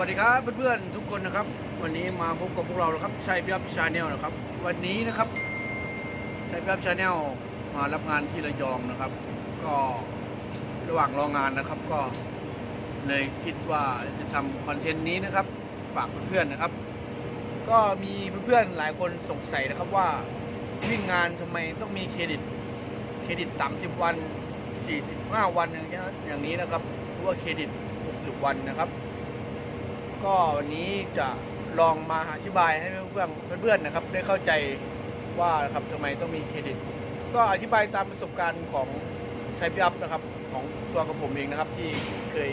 วัสดีครับเพื่อนๆทุกคนนะครับ วันนี้มาพบกับพวกเราแล้วครับชัยพิบชาแนลนะครับ วันนี้นะครับชัยพิบชาแนลมารับงานที่ระยองนะครับ ก็ระหว่างรองานนะครับ ก็เลยคิดว่าจะทำคอนเทนต์นี้นะครับ ฝากเพื่อนๆนะครับ ก็มีเพื่อนๆหลายคนสงสัยนะครับว่าวิ่งงานทำไมต้องมีเครดิตเครดิต 30 วัน 45 วันอย่างเงี้ยอย่างนี้นะครับหรือว่าเครดิต 60 วันนะครับ ก็วันนี้จะลองมาอธิบายให้เพื่อนๆเพื่อนๆนะครับ ได้เข้าใจว่าครับทำไมต้องมีเครดิต ก็อธิบายตามประสบการณ์ของชัยพิอัพนะครับ ของตัวกับผมเองนะครับ ที่เคย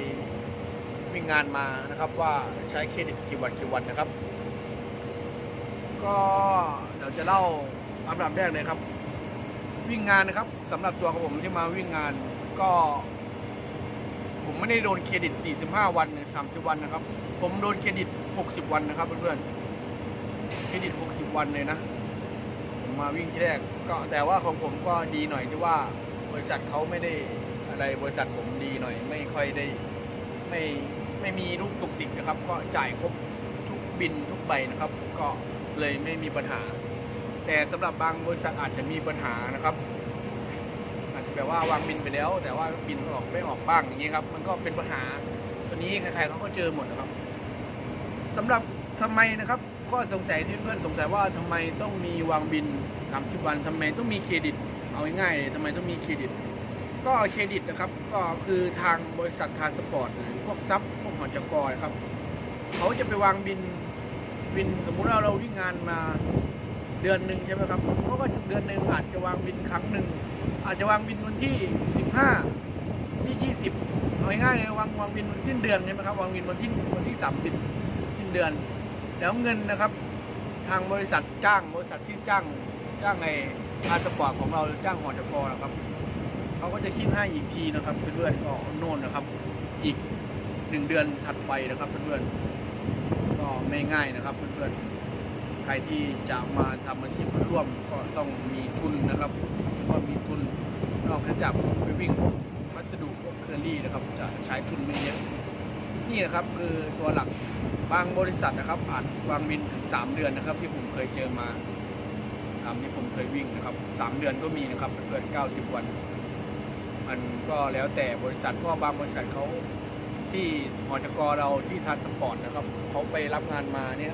วิ่งงานมานะครับ ว่าใช้เครดิตกี่วันกี่วันนะครับ ก็เดี๋ยวจะเล่าอันดับแรกเลยครับ วิ่งงานนะครับสำหรับตัวของผมที่มาวิ่งงานก็ ผมไม่ได้โดนเครดิต 45 วันหรือ30 วันนะครับ ผมโดนเครดิต 60 วันนะครับเพื่อนๆ เครดิต 60 วันเลยนะ ผมมาวิ่งที่แรก ก็แต่ว่าของผมก็ดีหน่อยที่ว่าบริษัทเขาไม่ได้อะไรบริษัทผมดีหน่อย ไม่ค่อยได้ไม่ไม่มีลูกตุกติกนะครับ ก็จ่ายครบทุกบินทุกใบนะครับ ก็เลยไม่มีปัญหา แต่สำหรับบางบริษัทอาจจะมีปัญหานะครับ แบบว่าวางบินไปแล้ว แต่ว่าบินออกไม่ออกบ้างอย่างนี้ครับ มันก็เป็นปัญหาตัวนี้ใครๆเขาก็เจอหมดนะครับสำหรับทำไมนะครับข้อสงสัยที่เพื่อนสงสัยว่าทำไมต้องมีวางบิน 30 วันทำไมต้องมีเครดิต เอาง่ายๆเลยทำไมต้องมีเครดิต ก็เครดิตนะครับ ก็คือทางบริษัททาสปอร์ตหรือพวกซับพวกหอจกรครับเขาจะไปวางบินบินสมมุติว่าเราวิ่งงานมา เดือนหนึ่งใช่ไหมครับเขาก็เดือนหนึ่งอาจจะวางบินครั้งหนึ่งอาจจะวางบินวันที่ 15 ที่ 20เอาง่ายๆเลยวางวางบินวันสิ้นเดือนใช่ไหมครับวางบินวันที่วันที่ 30 สิ้นเดือน แล้วเงินนะครับ ทางบริษัทจ้างบริษัทที่จ้างจ้างในทาสปอร์ตของเราหรือจ้างหอจกนะครับเขาก็จะคิดให้อีกทีนะครับเพื่อนๆก็โน่นนะครับอีกหนึ่งเดือนถัดไปนะครับเพื่อนๆก็ไม่ง่ายนะครับเพื่อนๆ ใครที่จะมาทำอาชีพร่วมก็ต้องมีทุนนะครับก็มีทุนนอกจากไปวิ่งพัสดุพวกเคอรี่นะครับจะใช้ทุนไม่เยอะนี่นะครับคือตัวหลักบางบริษัทนะครับอาจวางบินถึง 3 เดือนนะครับ ที่ผมเคยเจอมาตามที่ผมเคยวิ่งนะครับ 3 เดือนก็มีนะครับเพื่อน90 วัน มันก็แล้วแต่บริษัทเพราะบางบริษัทเขาที่หอจกรเราที่ทันสปอร์ตนะครับเขาไปรับงานมาเนี่ย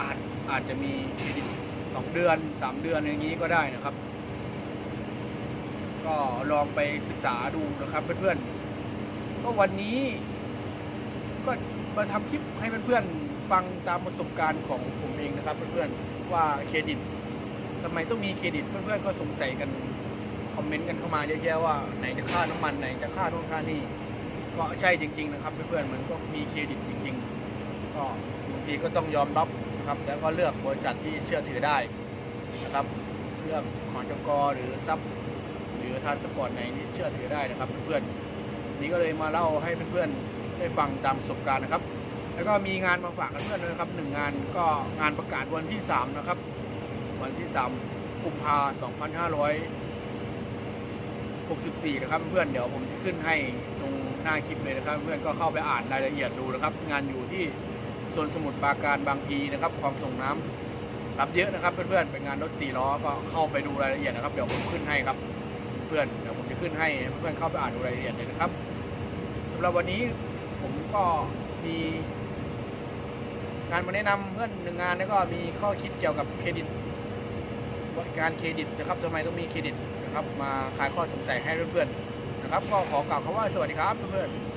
อาจอาจจะมีเครดิตสองเดือนสามเดือนอย่างนี้ก็ได้นะครับ ก็ลองไปศึกษาดูนะครับเพื่อนๆก็วันนี้ ก็มาทำคลิปให้เพื่อนๆฟังตามประสบการณ์ของผมเองนะครับเพื่อนๆว่าเครดิตทำไมต้องมีเครดิตเพื่อนๆก็สงสัยกันคอมเมนต์กันเข้ามาเยอะแยะว่าไหนจะค่าน้ำมันไหนจะค่าโน่นค่านี่ก็ใช่จริง ๆ นะครับเพื่อนๆมันก็มีเครดิตจริง ๆ ก็บางทีก็ต้องยอมรับ นะครับแล้วก็เลือกบริษัทที่เชื่อถือได้นะครับเลือกของจกหรือซับหรือทานสปอร์ตไหนที่เชื่อถือได้นะครับเพื่อนๆนี่ก็เลยมาเล่าให้เพื่อนๆได้ฟังตามประสบการณ์นะครับ แล้วก็มีงานมาฝากกับเพื่อนๆด้วยนะครับหนึ่งงานก็งานประกาศวันที่ 3 นะครับ วันที่ 3 กุมภาพันธ์2564 นะครับเพื่อนๆเดี๋ยวผมจะขึ้นให้ตรงหน้าคลิปเลยนะครับ เพื่อนก็เข้าไปอ่านรายละเอียดดูนะครับ งานอยู่ที่ โซนสมุทรปราการบางพีนะครับคลองส่งน้ำรับเยอะนะครับเพื่อนๆเป็นงานรถสี่ล้อก็เข้าไปดูรายละเอียดนะครับเดี๋ยวผมขึ้นให้ครับเพื่อนเดี๋ยวผมจะขึ้นให้เพื่อนเข้าไปอ่านดูรายละเอียดเลยนะครับสำหรับวันนี้ผมก็มีงานมาแนะนำเพื่อนหนึ่งงานแล้วก็มีข้อคิดเกี่ยวกับเครดิตการเครดิตนะครับทำไมต้องมีเครดิตนะครับมาคลายข้อสงสัยให้เพื่อนๆนะครับ ก็ขอกล่าวคำว่าสวัสดีครับเพื่อนๆ